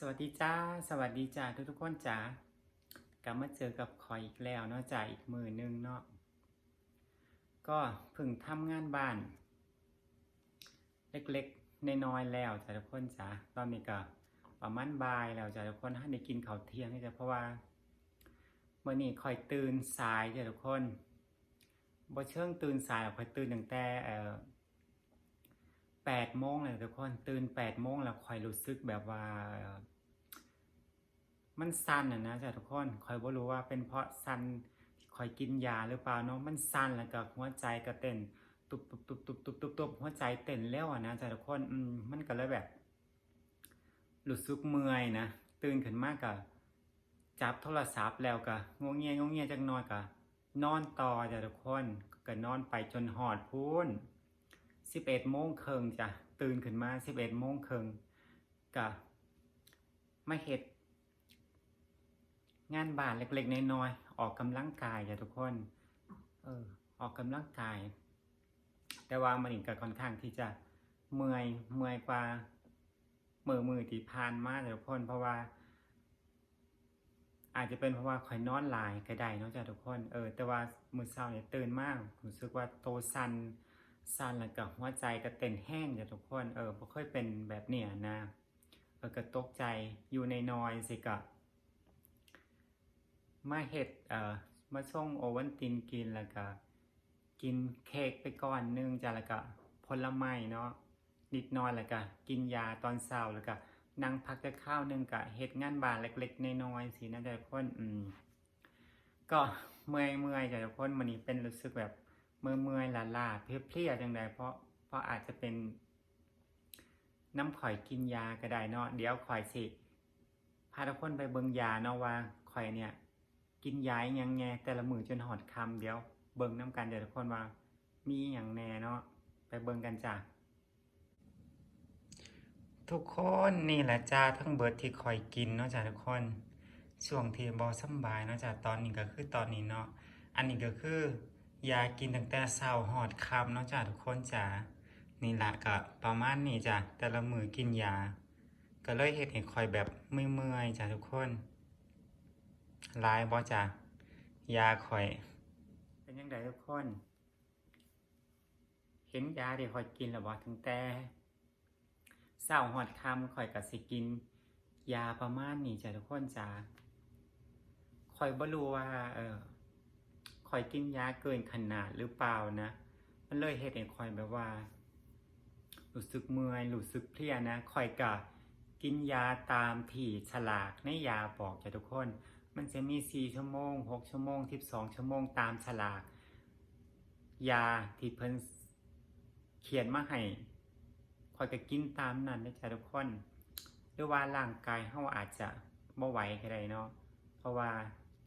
สวัสดีจ้า สวัสดีจ้าทุกทุกๆคนจ้ากลับมาเจอกับคอยอีกแล้วเนาะจ้าอีกมือหนึงเนาะก็เพิ่งทำงานบ้าน เล็กๆในน้อยแล้วจ้าทุกคนจ้าตอนนี้ก็ประมาณบ่ายแล้วจ้าทุกคนให้ได้กินข้าวเที่ยงนี่จ้ะเพราะว่าเมื่อนี้คอยตื่นสายจ้าทุกคนบ่เชิงตื่นสายหรอคอยตื่นตั้งแต่เอ่อ แปดโมงเลยทุกคนตื่นแปดโมงแล้วคอยรู้สึกแบบว่า มันสั่นอะนะจ้ะทุกคนคอยบ่รู้ว่าเป็นเพราะสั่นคอยกินยาหรือเปล่าเนาะมันสั่นแล้วก็หัวใจก็เต้นตุบตุบตุบตุบตุบตุบตุบหัวใจเต้นเร็วอะนะจ้ะทุกคนอืมมันก็เลยแบบรู้สึกเมื่อยนะตื่นขึ้นมากก็จับโทรศัพท์แล้วก็งงเงียงงเงียจักหน่อยก็นอนต่อจ้ะทุกคนก็นอนไปจนหอดพูน สิบเอ็ดโมงครึ่งจ้ะตื่นขึ้นมาสิบเอ็ดโมงครึ่งกะมาเฮ็ดงานบ้านเล็กๆน้อยๆออกกำลังกายจ้ะทุกคน เออ ออกกำลังกาย แต่ว่ามันอีกก็ค่อนข้างที่จะเมื่อยเมื่อยกว่ามือมือที่ผ่านมาจ้ะทุกคน เพราะว่า อาจจะเป็นเพราะว่าคอยนอนหลายก็ได้เนาะจ้ะทุกคน เออ แต่ว่ามือเช้าเนี่ยตื่นมากรู้สึกว่าโตสัน สั่นแล้วก็หัวใจก็เต้นแห้งจ้ะทุกคน เออบ่ค่อยเป็นแบบเนี้ยนะเออก็ตกใจอยู่ในนอยสิกะมาเฮ็ดเอ่อมาส่งโอวันตินกินแล้วก็กินเค้กไปก่อนหนึงจ้ะแล้วก็ผลไม้เนาะนิดน่อยแล้วก็กินยาตอนเช้าแล้วก็นั่งพักจะข้าวหนึงก็เฮ็ดงานบ้านเล็กๆน้อยๆสินะทุกคนอืมก็เมื่อยๆจ้ะทุกคนมื้อนี้เป็นรู้สึกแบบ เมื่อเมื่อยลาลาเพลียๆจังใดเพราะเพราะอาจจะเป็นน้ำข่อยกินยาก็ได้เนาะเดี๋ยวข่อยสิพาทุกคนไปเบิงยาเนาะว่าข่อยเนี่ย กินยาอหยังแน่แต่ละมือจนหอดคำเดี๋ยวเบิงน้ำกันเดี๋ยวทุกคนว่า มีอย่างแน่เนาะไปเบิงกันจ้ะทุกคนนี่แหละจ้าทั้งเบิดที่ข่อยกินเนาะจ้ะทุกคนช่วงที่บ่สบายเนาะจ้ะตอนนี้ก็คือตอนนี้เนาะอันนี้ก็คือ ยากินตั้งแต่เช้าหอดคำเนาะจ้ะทุกคนจ้ะนี่ละก็ประมาณนี้จ้ะแต่ละมือกินยา ก็เลยเฮ็ดให้คอยแบบเมื่อยๆจ้ะทุกคนลายบ่จ้ะยาคอย เป็นยังไงทุกคน เห็นยาที่คอยกินแล้วบ่ตั้งแต่เช้าหอดคำคอยก็สิกิน ยาประมาณนี้จ้ะทุกคนจ้ะคอยบ่รู้ว่า เออ คอยกินยาเกินขนาดหรือเปล่านะ มันเลยเฮ็ดให้คอยแบบว่ารู้สึกเมื่อยรู้สึกเพลียนะคอยกะกินยาตามที่ฉลากในยาบอกจ้ะทุกคน มันจะมี4ชั่วโมง6ชั่วโมง12ชั่วโมงตามฉลาก ยาที่เพิ่นเขียนมาให้คอยก็กินตามนั้นนะจ้ะทุกคน หรือว่าร่างกายเฮาอาจจะบ่ไหวก็ได้เนาะเพราะว่า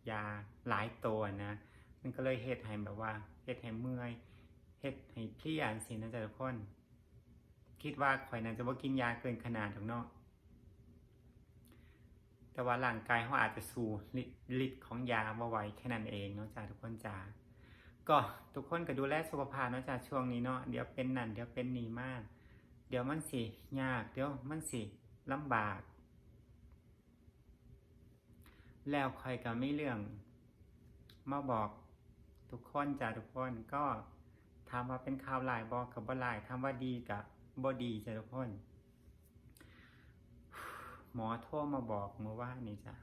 ยาหลายตัวนะ มันก็เลยเฮ็ดให้แบบว่าเฮ็ดให้เมื่อยเฮ็ดให้เพลียจังซี่นะจ๊ะทุกคน คิดว่าข่อยน่าจะบ่ากินยาเกินขนาดหรอกเนาะแต่ว่าร่างกายเขาอาจจะสู้ฤทธิ์ของยาบ่ไวแค่นั้นเองเนาะจ้ะทุกคนจ้าก็ทุกคนก็ดูแลสุขภาพเนาะจ้ะช่วงนี้เนาะเดี๋ยวเป็นนั่นเดี๋ยวเป็นนี่มาก เดี๋ยวมันสิยาก เดี๋ยวมันสิลำบาก แล้วคอยก็ไม่เรื่อง มาบอก ทุกคนจ้ะทุกคนก็ถามว่าเป็นข่าวหลายบอกกับบ่ลายถามว่าดีกับบ่ดีจ้ะทุกคน หมอโทรมาบอกเมื่อว่านนี่จ้ะ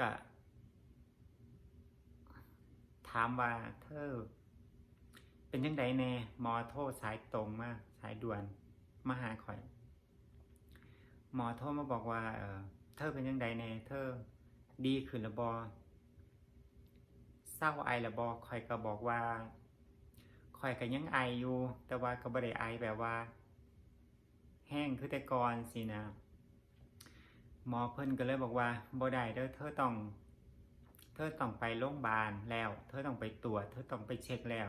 กะถามว่าเธอ เป็นยังไงแน่หมอโทรสายตรงมาสายด่วนมาหาข่อย หมอโทรมาบอกว่า เออเธอเป็นยังไงแน่เธอดีขึ้นแล้วบอ เศร้าไอแล้วบอคอยก็บอกว่าคอยก็ยังไออยู่ แต่ว่าก็บ่ได้ไอแบบว่า แห้งคือแต่ก่อนสินะหมอเพิ่นก็เลยบอกว่าบ่ได้เด้อเธอต้อง เธอต้องไปโรงพยาบาลแล้ว เธอต้องไปตรวจ เธอต้องไปเช็คแล้ว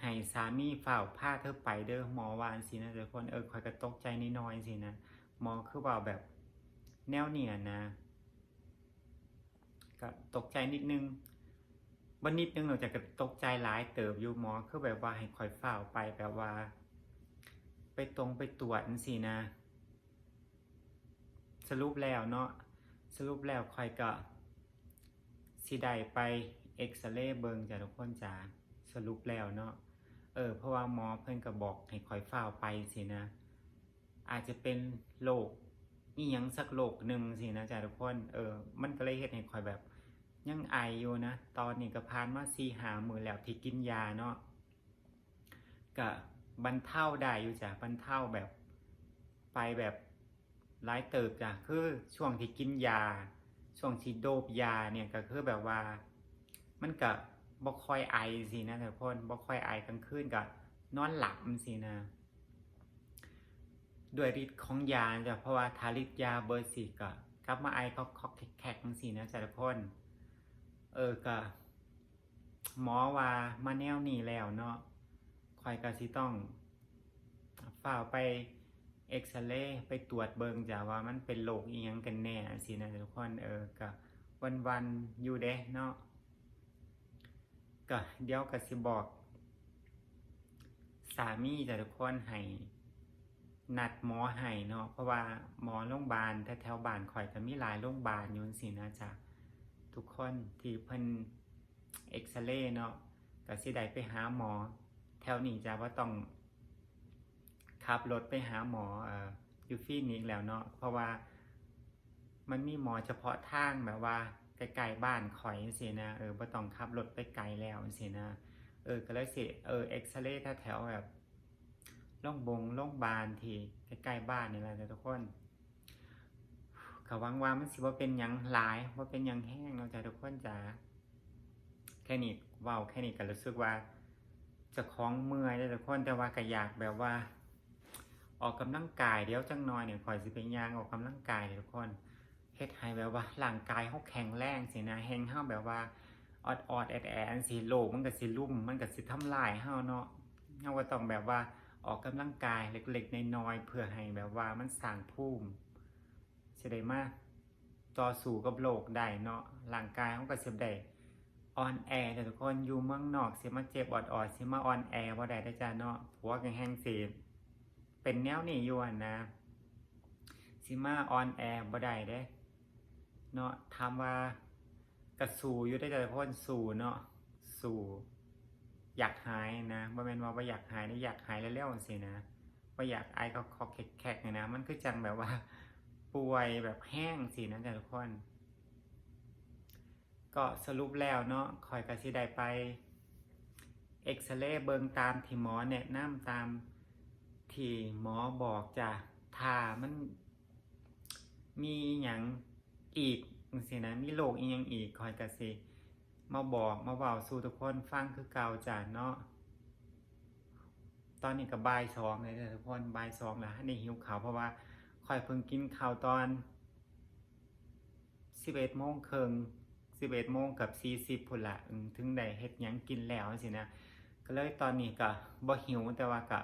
ให้สามีเฝ้าพาเธอไปเด้อหมอวาจั่งสินะทุกคนเออคอยก็ตกใจนิดน้อยสินะหมอคือว่าแบบแนวเนี่ยนะ ก็ตกใจนิดนึงบันนิดนึงเราจะก็ตกใจหลายเติบอยู่หมอคือแบบว่าให้คอยเฝ้าไปแบบว่า ไปตรงไปตรวจสินะ สรุปแล้วเนาะสรุปแล้วคอยก็สิได้ไปเอ็กซเรย์เบิงจ้ะทุกคนจ้าสรุปแล้วเนาะเออเพราะว่าหมอเพิ่นก็บอกให้คอยเฝ้าไปสินะ อาจจะเป็นโรคอีหยังสักโรคหนึ่งสินะจ้ะทุกคน เออ มันก็เลยเฮ็ดให้คอยแบบ ยังไออยู่นะ ตอนนี้ก็ผ่านมาสี่หามือแล้วที่กินยาเนาะก็บรรเทาได้อยู่จ้ะบรรเทาแบบไปแบบร้ายเติบจ้ะคือช่วงที่กินยา ช่วงที่โดบยาเนี่ยก็คือแบบว่า มันก็บ่ค่อยไอสินะทุกคนบ่ค่อยไอกลางคืนก็นอนหลับสินะด้วยฤทธิ์ของยาจ้ะเพราะว่าทาฤทธิ์ยาเบอร์สี่ก็กลับมาไอก็คอกแขกๆสินะจ้ะทุกคน เออก็หมอว่ามาแนวนี้แล้วเนาะคอยก็สิต้องฝ้าวไปเอ็กซเรย์ไปตรวจเบิงจ้ะว่ามันเป็นโรคอีหยังกันแน่สินะทุกคนเออก็วันๆอยู่เด้เนาะก็เดี๋ยวก็สิบอก สามีจ้ะทุกคนให้นัดหมอให้เนาะเพราะว่าหมอโรงพยาบาลแถวๆบ้านข่อยก็มีหลายโรงพยาบาลอยู่สินะจ๊ะ ทุกคนที่เพิ่นเอ็กซเรย์เนาะก็สิได้ไปหาหมอ แถวนี้จะว่าต้องขับรถไปหาหมออยู่ฟีนิกซ์แล้วเนาะเพราะว่ามันมีหมอเฉพาะทางแบบว่าใกล้ๆบ้านข่อยสินะเออบ่ต้องขับรถไปไกลแล้วสินะเออก็เลยสิเออเอ็กซเรย์แถวแบบโรงบงโรงบาลที่ใกล้ๆบ้านนี่แหละทุกคน ก็หวังว่ามันสิว่าเป็นยังหลายว่าเป็นยังแห้งเนาจะทุกคนจ้าแค่นี้เว้าแค่นี้ก็รู้สึกว่าจะคล้องเมื่อยแล้วทุกคนแต่ว่าก็อยากแบบว่า ออกกำลังกายเดี๋ยวจังน้อยเนี่ยคอยสิเป็นยางออกกำลังกายทุกคนเฮ็ดให้แบบว่าร่างกายเฮาแข็งแรงสินะแฮงเฮาแบบว่าออดออดแอดแอดๆสิโลกมันก็สิลุ่มมันก็สิทำลายเฮาเนาะเฮาก็ต้องแบบว่าออกกำลังกายเล็กๆน้อยๆเพื่อให้แบบว่ามันสร้างภูมิ สิได้มาต่อสู้กับโลกได้เนาะร่างกายมันก็สิได้ออนแอร์แต่ทุกคนอยู่เมืองนอกสิมาเจ็บออดๆสิมาออนแอร์บ่ได้ได้จ้าเนาะผัวกันแห้งสิเป็นแนวนี้อยู่นะสิมาออนแอร์บ่ได้เด้เนาะถามว่ากระสู่อยู่ได้อจ้าทุกคนสู่เนาะสู่อยากหายนะบ่แม่นว่าบ่อยากหายได้อยากหายเร็วๆจังซี่นะบ่อยากไอก็คอแขกๆนะมันคือจังแบบว่า ป่วยแบบแห้งสินะจ๊ะทุกคน ก็สรุปแล้วเนาะคอยกระสิได้ไปเอ็กซเรย์เบิงตามที่หมอแนะนำตามที่หมอบอกจ้ะถ้ามันมีอย่างอีกสินะมีโรคอีกอย่างอีกคอยกระสิมาบอกมาเบาสู่ทุกคนฟังคือเก่าจ้ะเนาะตอนนี้ก็บ่ายสองเลยทุกคนบ่ายสองแล้วนี่หิวขาวเพราะว่า ค่อยเพิ่งกินข้าวตอนสิบเอ็ดโมงครึ่งสิบเอ็ดโมงกับสี่สิบพุ่นละถึงได้เฮ็ดหยังกินแล้วสินะ ก็เลยตอนนี้ก็บ่หิวแต่ว่าก็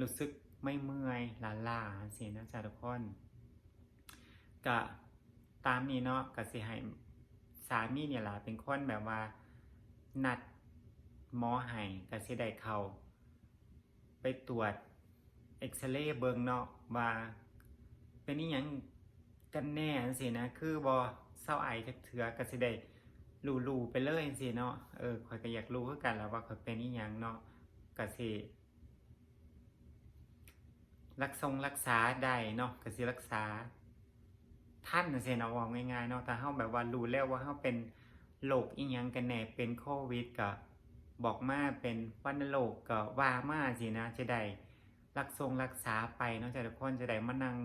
รู้สึกไม่เมื่อยล้าๆสินะจ๊ะทุกคนก็ตามนี้เนาะก็สิให้สามีเนี่ยล่ะเป็นคนแบบว่านัดหมอให้ก็สิได้เข้าไปตรวจเอ็กซเรย์เบิงเนาะว่า เป็นนี่ยังกันแน่สินะ คือบอเศร้าไอจากเถือก็สิได้รู้ๆไปเลยสิเนาะเออข่อยก็อยากรู้คือกันแล้วว่าข่อยเป็นนี่ยังเนาะก็สิรักทรงรักษาได้เนาะก็สิรักษา ท่านสิเนาะว่าง่ายๆเนาะแต่เฮาแบบว่ารู้แล้วว่าเฮาเป็นโรคอีหยังกันแน่เป็นโควิดก็บบอกมาเป็นวัณโรคก็ว่ามาสินะจะได้รักทรงรักษาไปเนาะจะทุกคนจะได้มานั่ง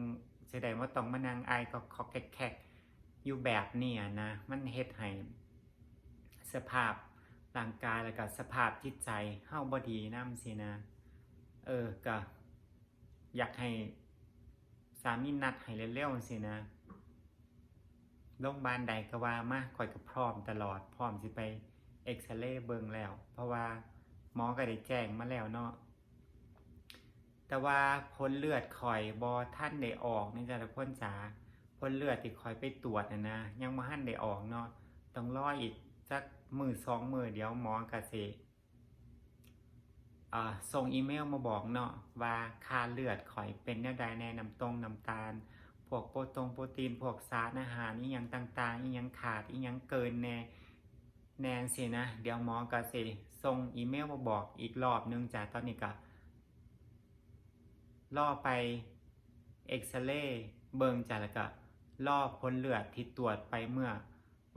จะได้มาต้องมานั่งไอก็คอกแขกๆอยู่แบบนี้นะ มันเฮ็ดให้สภาพร่างกายแล้วก็สภาพจิตใจเฮาบ่ดีนํสินะ เออก็อยากให้สามีนัดให้เร็วๆสินะโรงพยาบาลใดก็ว่ามาคอยก็พร้อมตลอด พร้อมสิไปเอ็กซเรย์เบิ่งแล้ว เพราะว่าหมอก็ได้แจ้งมาแล้วเนาะ แต่ว่าผลเลือดคอยบอท่านได้ออกนี่จ้ะทุกคนจ๋าผลเลือดที่คอยไปตรวจนะนะยังมาท่านได้ออกเนาะต้องรออีกสักมือสองมือเดี๋ยวหมอกะสิอ่าส่งอีเมลมาบอกเนาะว่าค่าเลือดคอยเป็นแนวใดแน่น้ำตรงน้ำตาล พวกโปรตงโปรตีน พวกสารอาหารอีหยังต่าง ๆ อีหยังขาดอีหยังเกินแน่แนนสินะ เดี๋ยวหมอก็สิส่งอีเมลมาบอกอีกรอบนึงจ้ะตอนนี้ก็ รอไปเอ็กซเรย์เบิงจ้ะแล้วก็รอผลเลือดที่ตรวจไปเมื่อ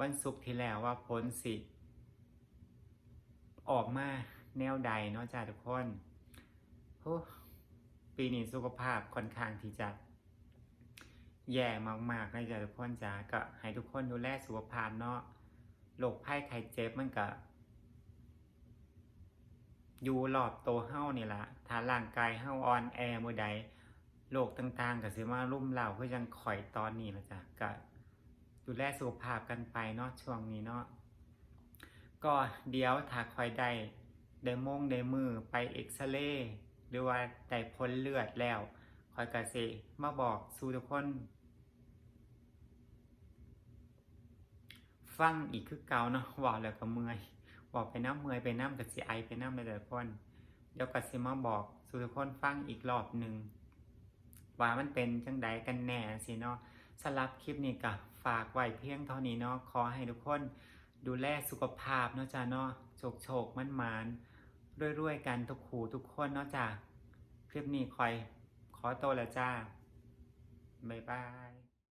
วันศุกร์ที่แล้วว่าผลสิ ออกมาแนวใดเนาะจ้ะทุกคนโอ้ปีนี้สุขภาพค่อนข้างที่จะแย่มากๆเลยจ้ะทุกคนจ้ะก็ให้ทุกคนดูแลสุขภาพเนาะโรคภัยไข้เจ็บมันก็ อยู่รอบตัวเฮานี่ละถ้าร่างกายเฮาอ่อนแอมือใดโรคต่างๆ ก็สิมารุ่มเร้าคือจังข่อยตอนนี้ละจ้ะก็ดูแลสุขภาพกันไปเนาะช่วงนี้เนาะก็เดี๋ยวถ้าข่อยได้ได้มงได้มือไปเอ็กซเรย์หรือว่าได้ผลเลือดแล้วคอยกะสิมาบอกสู่ทุกคน ฟังอีกคือเก่าเนาะบอกแล้วก็เมื่อย บอกไปน้ำเมื่อยไปน้ำกับสิไอไปน้ำไปแต่คนเดี๋ยวกะสิมาบอกสู่ทุกคนฟังอีกรอบหนึ่งว่ามันเป็นจังใดกันแน่สิเนาะสำหรับคลิปนี้ก็ฝากไว้เพียงเท่านี้เนาะขอให้ทุกคนดูแลสุขภาพเนาะจ้าเนาะโชคโชคมั่นมานๆรวยๆกันทุกขูทุกคนเนาะจ้าคลิปนี้คอยขอโตแล้วจ้าบ๊ายบาย